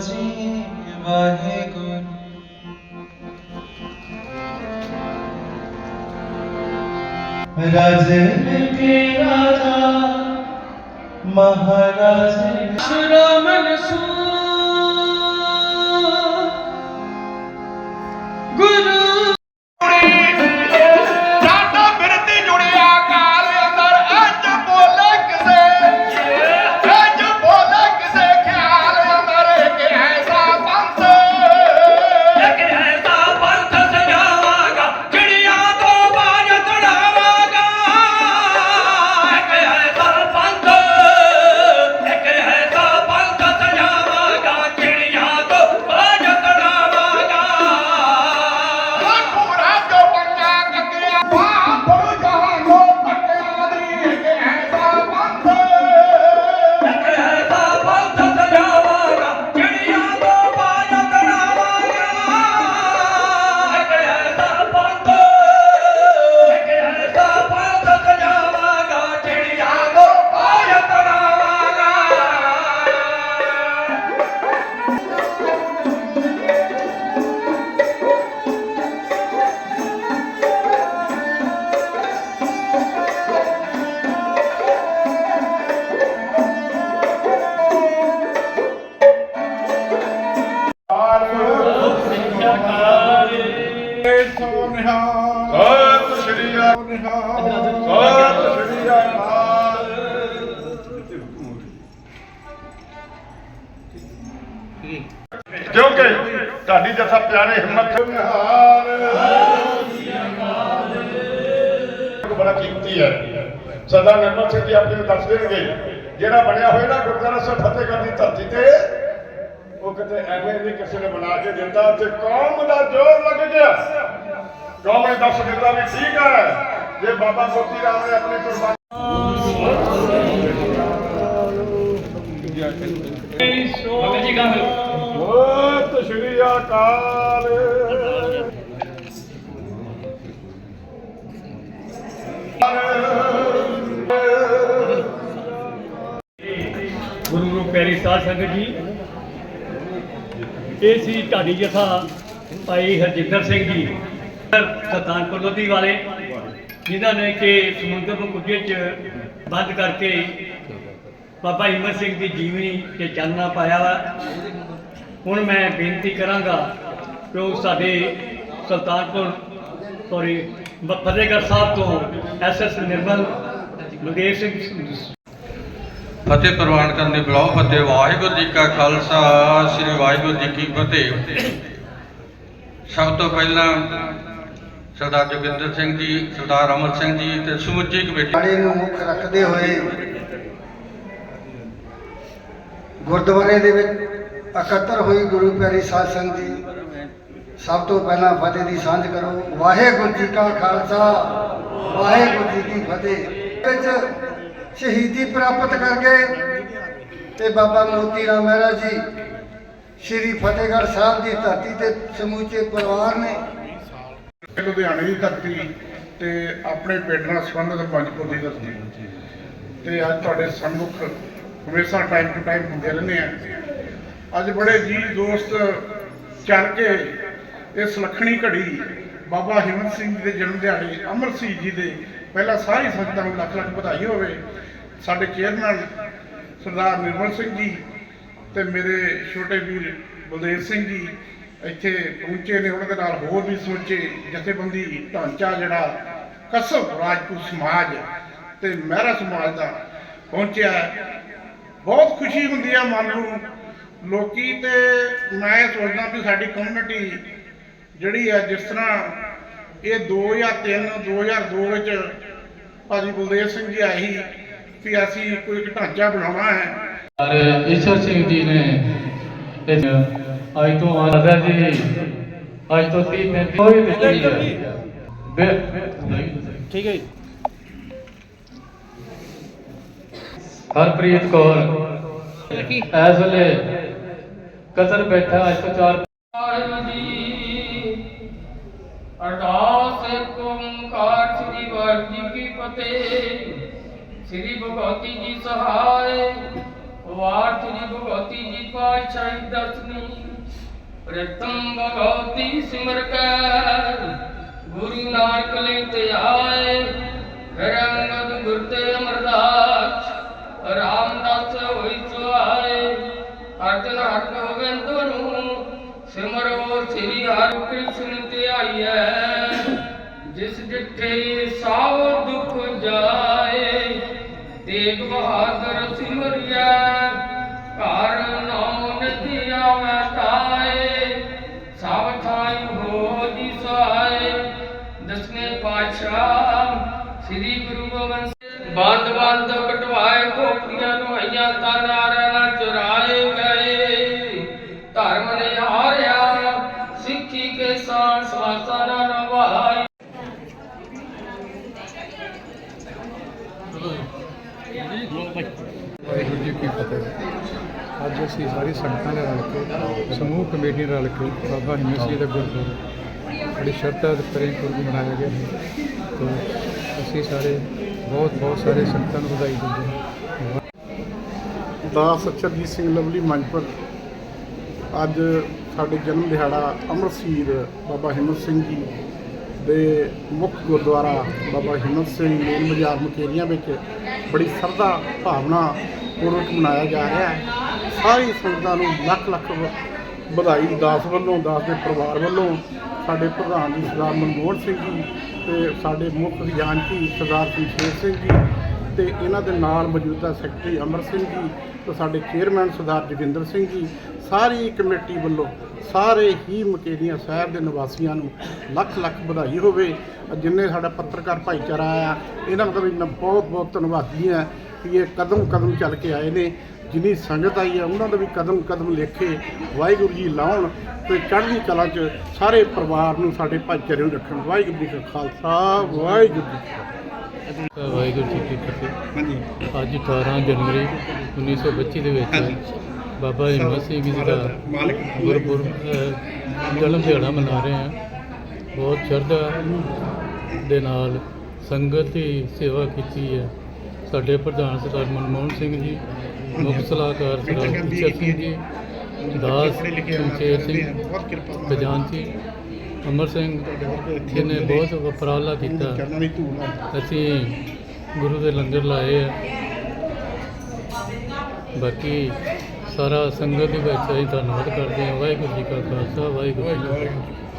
ਵਾਲੇ ਬੋਲੋ ਜੀ ਵਾਹਿਗੁਰੂ ਰਾਜਨ ਕੇ ਰਾਜਾ ਮਹਾਰਾਜ ਸ਼ਰਮਨ ਸੂ ਸਤਿ ਸ਼੍ਰੀ ਅਕਾਲ ਸਤਿ ਸ਼੍ਰੀ ਅਕਾਲ ਕਿਉਂਕਿ ਤੁਹਾਡੀ ਜਥਾ ਪਿਆਰੇ ਹਿੰਮਤ ਨਿਹਾਲ ਬੜਾ ਕੀਮਤੀ ਹੈ। ਸਰਦਾਰ ਨਿਰਮਲ ਸਿੰਘ ਜੀ ਆਪਣੇ ਦੱਸ ਦੇਣਗੇ, ਜਿਹੜਾ ਬਣਿਆ ਹੋਇਆ ਨਾ ਗੁਰਦੁਆਰਾ ਸਾਹਿਬ ਫਤਿਹਗੜ੍ਹ ਦੀ ਧਰਤੀ ਤੇ ਉਹ ਕਿਤੇ ਐਵੇਂ ਨਹੀਂ ਕਿਸੇ ਨੇ ਬਣਾ ਕੇ ਦਿੱਤਾ ਤੇ ਕੌਮ ਦਾ ਜੋਰ ਲੱਗ ਗਿਆ। ਕੌਮ ਨੇ ਦੱਸ ਦਿੱਤਾ ਵੀ ਠੀਕ ਹੈ ਜੇ ਬਾਬਾ ਮੋਤੀ ਰਾਮ ਨੇ ਆਪਣੀ ਕੁਰਬਾਨੀ ਸਤਿ ਸ਼੍ਰੀ ਅਕਾਲ। ਗੁਰੂ ਰੂਪ ਪਿਆਰੀ ਸਾਧ ਸੰਗਤ ਜੀ ਇਹ ਸੀ ਢਾਡੀ ਜਥਾ ਭਾਈ ਹਰਜਿੰਦਰ ਸਿੰਘ ਜੀ ਸਤਾਨਪੁਰ ਲੋਧੀ ਵਾਲੇ, ਜਿਨ੍ਹਾਂ ਨੇ ਕਿ ਸਮੁੰਦਰ ਨੂੰ ਕੁੱਜੇ 'ਚ ਬੰਦ ਕਰਕੇ ਬਾਬਾ ਹਿੰਮਤ ਸਿੰਘ ਦੀ ਜੀਵਨੀ ਤੇ ਚਾਨਣਾ ਪਾਇਆ ਵਾ। ਹੁਣ ਮੈਂ ਬੇਨਤੀ ਕਰਾਂਗਾ ਕਿ ਉਹ ਸਾਡੇ ਸੁਲਤਾਨਪੁਰ ਸੌਰੀ ਫਤਿਹਗੜ੍ਹ ਸਾਹਿਬ ਤੋਂ ਐਸਐਸ ਨਿਰਮਲ ਬਲਦੇਵ ਸਿੰਘ ਫਤਿਹ ਪ੍ਰਵਾਨ ਕਰਨ ਦੇ ਬੁਲਾਓ ਫਤਿਹ ਵਾਹਿਗੁਰੂ ਜੀ ਕਾ ਖਾਲਸਾ, ਸ੍ਰੀ ਵਾਹਿਗੁਰੂ ਜੀ ਕੀ ਫਤਿਹ। ਸਭ ਤੋਂ ਪਹਿਲਾਂ ਸਰਦਾਰ ਜੋਗਿੰਦਰ ਸਿੰਘ ਜੀ, ਸਰਦਾਰ ਅਮਰ ਸਿੰਘ ਜੀ ਤੇ ਸਮੁੱਚੀ ਕਮੇਟੀ ਬਾਣੀ ਨੂੰ ਮੁੱਖ ਰੱਖਦੇ ਹੋਏ ਗੁਰਦੁਆਰੇ ਦੇ ਵਿੱਚ ਇਕੱਤਰ ਹੋਈ ਗੁਰੂ ਪਿਆਰੀ ਸਾਧ ਸੰਗਤ ਜੀ, ਸਭ ਤੋਂ ਪਹਿਲਾਂ ਫਤਿਹ ਦੀ ਸਾਂਝ ਕਰੋ। ਵਾਹਿਗੁਰੂ ਜੀ ਕਾ ਖਾਲਸਾ, ਵਾਹਿਗੁਰੂ ਜੀ ਕੀ ਫਤਿਹ। ਵਿੱਚ ਸ਼ਹੀਦੀ ਪ੍ਰਾਪਤ ਕਰਕੇ ਤੇ ਬਾਬਾ ਮੋਤੀ ਰਾਮ ਮਹਿਰਾ ਜੀ, ਸ਼੍ਰੀ ਫਤਿਹਗੜ੍ਹ ਸਾਹਿਬ ਦੀ ਧਰਤੀ ਤੇ ਸਮੂਚੇ ਪਰਿਵਾਰ ਨੇ। ਲੁਧਿਆਣੇ ਦੀ ਧਰਤੀ ਤੇ ਆਪਣੇ ਪਿੰਡ ਨਾਲ ਸੰਬੰਧਿਤ ਪੰਜਪੁਰ ਦੀ ਧਰਤੀ। ਤੇ ਅੱਜ ਤੁਹਾਡੇ ਸਨਮੁਖ ਹਮੇਸ਼ਾ ਟਾਈਮ ਟੂ ਟਾਈਮ ਹੁੰਦੇ ਰਹਿੰਦੇ ਆ। ਅੱਜ ਬੜੇ ਜੀ ਦੋਸਤ ਚੱਲ ਕੇ ਇਹ ਸੁਲੱਖਣੀ ਘੜੀ ਬਾਬਾ ਹਿੰਮਤ ਸਿੰਘ ਜੀ ਦੇ ਜਨਮ ਦਿਹਾੜੇ, ਅਮਰ ਸਿੰਘ ਜੀ ਦੇ ਪਹਿਲਾਂ ਸਾਰੀ ਸੰਗਤਾਂ ਨੂੰ ਲੱਖ ਲੱਖ ਵਧਾਈ ਹੋਵੇ। ਸਾਡੇ ਚੇਅਰਮੈਨ ਸਰਦਾਰ ਨਿਰਮਲ ਸਿੰਘ ਜੀ ਤੇ ਮੇਰੇ ਛੋਟੇ ਵੀਰ ਬਲਦੇਵ ਸਿੰਘ ਜੀ ਇੱਥੇ ਪਹੁੰਚੇ ਨੇ, ਉਹਨਾਂ ਦੇ ਨਾਲ ਹੋਰ ਵੀ ਸੋਚੇ ਜਥੇਬੰਦੀ ਢਾਂਚਾ ਜਿਹੜਾ ਕਸਬ ਰਾਜਪੂਤ ਸਮਾਜ ਤੇ ਮਹਿਰਾ ਸਮਾਜ ਦਾ ਪਹੁੰਚਿਆ ਬਹੁਤ ਖੁਸ਼ੀ ਹੁੰਦੀ ਹੈ ਮਨ ਨੂੰ। ਲੋਕੀ ਤੇ ਮੈਂ ਸੋਚਦਾ ਵੀ ਸਾਡੀ ਕਮਿਊਨਿਟੀ ਜਿਹੜੀ ਹੈ, ਜਿਸ ਤਰ੍ਹਾਂ ਇਹ 2003 2002 ਵਿੱਚ ਭਾਜੀ ਬਲਦੇਵ ਸਿੰਘ ਜੀ ਆਏ ਸੀ ਵੀ ਅਸੀਂ ਕੋਈ ਇੱਕ ਢਾਂਚਾ ਬਣਾਉਣਾ ਹੈ। ਔਰ ਈਸ਼ਵਰ ਸਿੰਘ ਜੀ ਨੇ ਇਹ ਅੱਜ ਤੋਂ ਆਦਾ ਜੀ ਅੱਜ ਤੋਂ 30 35 ਕੋਈ ਦਿੱਤੀ ਹੈ। ਠੀਕ ਹੈ ਜੀ। ਹਰਪ੍ਰੀਤ ਕੌਰ ਇਸ ਵੇਲੇ ਕਤਰ ਬੈਠਾ ਅੱਜ ਤੋਂ ਚਾਰ ਅਰਦਾਸ ਏਕ ਸ੍ਰੀ ਵਾਹਿਗੁਰੂ ਕੀ ਫਤਿਹ। ਸ੍ਰੀ ਭਗਵਤੀ ਜੀ ਸਹਾਇ ਅਵਾਰ ਸ੍ਰੀ ਭਗਵਤੀ ਜੀ ਪਾਤਸ਼ਾਹੀ ਦਰਸ਼ਨੀ। ਪ੍ਰਤਮ ਭਗਵਤੀ ਸਿਮਰ ਕੈ ਗੁਰੂ ਨਾਨਕ ਲੈ ਤੇ ਆਏ। ਫਿਰ ਗੁਰ ਤੇ ਅਮਰਦਾਸ। ਰਾਮਦਾਸ ਹੋਈ ਸੁਆਏ। ਅਰਜਨ ਹਟ ਗੋਬਿੰਦ ਨੂੰ ਸਿਮਰੋ ਸ੍ਰੀ ਹਰਿ ਤੇ ਜਿਸ ਜਿੱਠੇ ਸਾਵ ਦੁਖ ਜਾਏ, ਤੇਗ ਬਹਾਦਰ ਸਿਮਰਿਆ ਘਰ ਨਾਮ ਨਦੀ ਆਵੈ ਤਾਏ, ਸਭ ਥਾਈ ਹੋ ਜੀ ਸਹਾਏ ਦਸਵੇਂ ਪਾਤਸ਼ਾਹ ਸ੍ਰੀ ਗੁਰੂ ਗੋਬਿੰਦ ਸਿੰਘ ਬੰਦ ਬੰਦ ਕਟਵਾਏ ਖੋਪੜੀਆਂ ਨੁਹਾਈਆਂ ਤਾਂ ਨਾਰਿਆ ਚੁਰਾਏ ਗਏ ਧਰਮ ਨੇ ਹਾਰਿਆ ਸਿੱਖੀ ਕੇ ਸਾਂ ਸਵਾਸਾਂ ਨਾ ਨਵਾਈ ਵਾਹਿਗੁਰੂ ਜੀ ਕੀ ਫਤਿਹ? ਅੱਜ ਅਸੀਂ ਸਾਰੀ ਸੰਗਤਾਂ ਨੇ ਰਲ ਕੇ, ਸਮੂਹ ਕਮੇਟੀ ਰਲ ਕੇ ਬਾਬਾ ਹਿੰਮਤ ਸਿੰਘ ਦਾ ਗੁਰਦੁਆਰਾ ਬੜੀ ਸ਼ਰਧਾ ਦੇ ਪ੍ਰੇਮ ਪੂਰਵਕ ਮਨਾਇਆ ਗਿਆ ਹੈ। ਤੋ ਅਸੀਂ ਸਾਰੇ ਬਹੁਤ ਬਹੁਤ ਸਾਰੇ ਸੰਗਤਾਂ ਨੂੰ ਵਧਾਈ ਦਿੰਦੇ ਹਾਂ। ਦਾਸ ਸੱਚਰਜੀਤ ਸਿੰਘ ਲਵਲੀ ਮੰਜਪੁਰ, ਅੱਜ ਸਾਡੇ ਜਨਮ ਦਿਹਾੜਾ ਅਮਰਸੀਰ ਬਾਬਾ ਹਿੰਮਤ ਸਿੰਘ ਜੀ ਦੇ ਮੁੱਖ ਗੁਰਦੁਆਰਾ ਬਾਬਾ ਹਿੰਮਤ ਸਿੰਘ ਮੇਨ ਬਾਜ਼ਾਰ ਮਕੇਰੀਆਂ ਵਿੱਚ ਬੜੀ ਸ਼ਰਧਾ, ਭਾਵਨਾ ਪੂਰਵਕ ਮਨਾਇਆ ਜਾ ਰਿਹਾ ਹੈ। ਸਾਰੀ ਸੰਗਤਾਂ ਨੂੰ ਲੱਖ ਲੱਖ ਵਧਾਈ, ਦਾਸ ਵੱਲੋਂ, ਦਾਸ ਦੇ ਪਰਿਵਾਰ ਵੱਲੋਂ, ਸਾਡੇ ਪ੍ਰਧਾਨ ਜੀ ਸਰਦਾਰ ਮਨਮੋਹਨ ਸਿੰਘ ਜੀ ਤੇ ਸਾਡੇ ਮੁੱਖ ਖਜ਼ਾਨਚੀ ਸਰਦਾਰ ਸ਼ਮਸ਼ੇਰ ਸਿੰਘ ਜੀ ਤੇ ਇਹਨਾਂ ਦੇ ਨਾਲ ਮੌਜੂਦਾ ਸੈਕਟਰੀ ਅਮਰ ਸਿੰਘ ਜੀ ਤੇ ਸਾਡੇ ਚੇਅਰਮੈਨ ਸਰਦਾਰ ਜੋਗਿੰਦਰ ਸਿੰਘ ਜੀ, ਸਾਰੀ ਕਮੇਟੀ ਵੱਲੋਂ ਸਾਰੇ ਹੀ ਮਕੇਰੀਆਂ ਸਾਹਿਬ ਦੇ ਨਿਵਾਸੀਆਂ ਨੂੰ ਲੱਖ ਲੱਖ ਵਧਾਈ ਹੋਵੇ। ਜਿੰਨੇ ਸਾਡਾ ਪੱਤਰਕਾਰ ਭਾਈਚਾਰਾ ਆ ਇਹਨਾਂ ਦਾ ਵੀ ਮੈਂ ਬਹੁਤ ਬਹੁਤ ਧੰਨਵਾਦੀ ਹਾਂ। ਕਿ ਇਹ ਕਦਮ ਕਦਮ ਚੱਲ ਕੇ ਆਏ ਨੇ ਜਿੰਨੀ ਸੰਗਤ ਆਈ ਹੈ ਉਹਨਾਂ ਦਾ ਵੀ ਕਦਮ ਕਦਮ ਲੇਖੇ ਵਾਹਿਗੁਰੂ ਜੀ ਲਾਉਣ ਤੇ ਚੜ੍ਹਦੀ ਕਲਾ 'ਚ ਸਾਰੇ ਪਰਿਵਾਰ ਨੂੰ ਸਾਡੇ ਭਾਈਚਾਰੇ ਨੂੰ ਰੱਖਣ। ਵਾਹਿਗੁਰੂ ਜੀ ਕਾ ਖਾਲਸਾ ਵਾਹਿਗੁਰੂ ਜੀ ਕੀ ਫਤਿਹ। ਵਾਹਿਗੁਰੂ ਜੀ ਕੀ ਫਤਿਹ। ਅੱਜ 18 ਜਨਵਰੀ 1925 ਦੇ ਵਿੱਚ ਬਾਬਾ ਹਿੰਮਤ ਸਿੰਘ ਜੀ ਦਾ ਗੁਰਪੁਰਬ ਜਨਮ ਦਿਹਾੜਾ ਮਨਾ ਰਹੇ ਹਾਂ। ਬਹੁਤ ਸ਼ਰਧਾ ਦੇ ਨਾਲ ਸੰਗਤ ਦੀ ਸੇਵਾ ਕੀਤੀ ਹੈ। ਸਾਡੇ ਪ੍ਰਧਾਨ ਸਰਦਾਰ ਮਨਮੋਹਨ ਸਿੰਘ ਜੀ ਮੁੱਖ ਸਲਾਹਕਾਰ ਸਰਦਾਰ ਕਿਸ਼ਨ ਸਿੰਘ ਜੀ ਦਾਸ ਸ਼ਮਸ਼ੇਰ ਸਿੰਘ ਖਜ਼ਾਨਚੀ ਅਮਰ ਸਿੰਘ ਜੀ ਨੇ ਬਹੁਤ ਉਪਰਾਲਾ ਕੀਤਾ। ਅਸੀਂ ਗੁਰੂ ਦੇ ਲੰਗਰ ਲਾਏ ਆ। ਬਾਕੀ ਸਾਰਾ ਸੰਗਤ ਦੇ ਵਿੱਚ ਅਸੀਂ ਧੰਨਵਾਦ ਕਰਦੇ ਹਾਂ। ਵਾਹਿਗੁਰੂ ਜੀ ਕਾ ਖਾਲਸਾ ਵਾਹਿਗੁਰੂ ਜੀ ਕੀ ਫਤਿਹ।